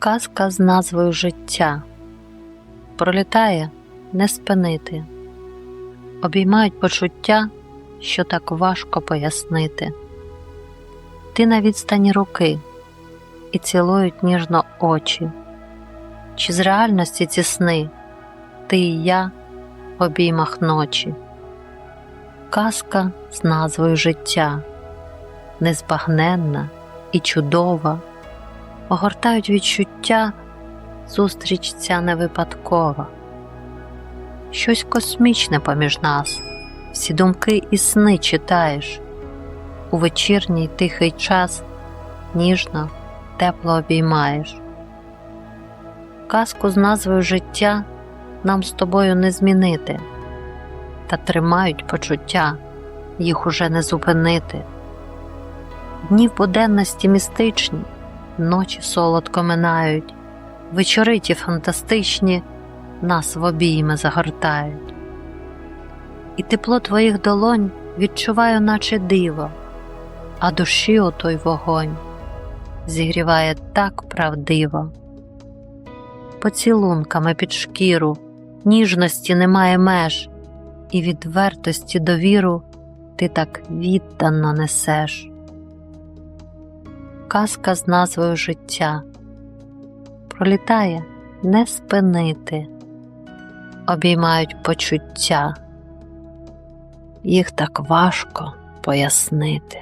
Казка з назвою життя пролітає не спинити, обіймають почуття, що так важко пояснити. Ти на відстані руки і цілують ніжно очі. Чи з реальності ці сни ти і я в обіймах ночі? Казка з назвою життя, незбагненна і чудова, огортають відчуття, зустріч ця не випадкова. Щось космічне поміж нас, всі думки і сни читаєш. У вечірній тихий час ніжно, тепло обіймаєш. Казку з назвою життя нам з тобою не змінити, та тримають почуття, їх уже не зупинити. Дні в буденності містичні, ночі солодко минають, вечори ті фантастичні нас в обійми загортають. І тепло твоїх долонь відчуваю, наче диво, а душі отой вогонь зігріває так правдиво. Поцілунками під шкіру, ніжності немає меж, і відвертості довіру ти так віддано несеш. Казка з назвою життя пролітає не спинити, обіймають почуття, їх так важко пояснити.